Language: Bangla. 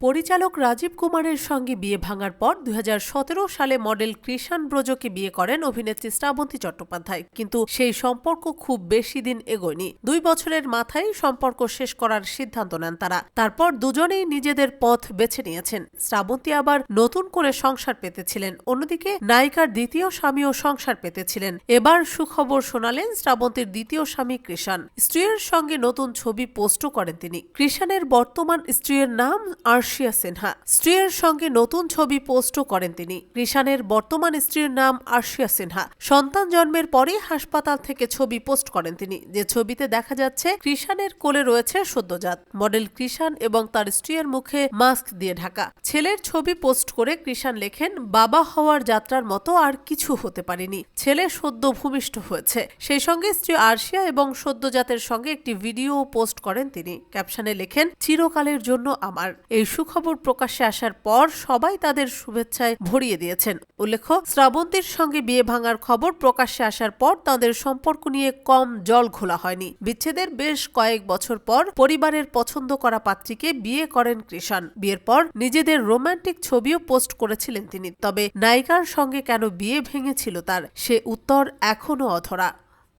পরিচালক রাজীব কুমারের সঙ্গে বিয়ে ভাঙার পর দু হাজার সতেরো সালে মডেল কৃষাণ ব্রজকে বিয়ে করেন অভিনেত্রী শ্রাবন্তী চট্টোপাধ্যায়। কিন্তু সেই সম্পর্ক খুব বেশি দিন এগোয়নি। দুই বছরের মাথায় সম্পর্ক শেষ করার সিদ্ধান্ত নেন তারা। তারপর দুজনেই নিজেদের পথ বেছে নিয়েছেন। শ্রাবন্তী আবার নতুন করে সংসার পেতেছিলেন। অন্যদিকে নায়িকার দ্বিতীয় স্বামীও সংসার পেতেছিলেন। এবার সুখবর শোনালেন শ্রাবন্তীর দ্বিতীয় স্বামী কৃষাণ। স্ত্রীর সঙ্গে নতুন ছবি পোস্টও করেন তিনি। কৃষাণের বর্তমান স্ত্রীর নাম আর্শিয়া সিনহা। স্ত্রীর সঙ্গে নতুন ছবি পোস্টও করেন তিনি। কৃষাণের বর্তমান স্ত্রীর নাম আর্শিয়া সিনহা। সন্তান জন্মের পরেই হাসপাতাল থেকে ছবি পোস্ট করেন তিনি। যে ছবিতে দেখা যাচ্ছে কৃষাণের কোলে রয়েছে সদ্যজাত। মডেল কৃষাণ এবং তার স্ত্রীর মুখে মাস্ক দিয়ে ঢাকা। ছেলের ছবি পোস্ট করে কৃষাণ লেখেন, বাবা হওয়ার যাত্রার মতো আর কিছু হতে পারেনি। ছেলে সদ্য ভূমিষ্ঠ হয়েছে। সেই সঙ্গে স্ত্রী আর্শিয়া এবং সদ্যজাতের সঙ্গে একটি ভিডিও পোস্ট করেন তিনি। ক্যাপশনে লেখেন, চিরকালের জন্য আমার। এই সুখবর প্রকাশ্যে আসার পর সবাই তাদের শুভেচ্ছায় ভরিয়ে দিয়েছেন। উল্লেখ্য, শ্রাবন্তীর সঙ্গে বিয়ে ভাঙার খবর প্রকাশ্যে আসার পর তাদের সম্পর্ক নিয়ে কম জল ঘোলা হয়নি। বিচ্ছেদের বেশ কয়েক বছর পর পরিবারের পছন্দ করা পাত্রীকে বিয়ে করেন কৃষাণ। বিয়ের পর নিজেদের রোমান্টিক ছবিও পোস্ট করেছিলেন তিনি। তবে নায়িকার সঙ্গে কেন বিয়ে ভেঙেছিল তার, সে উত্তর এখনও অধরা।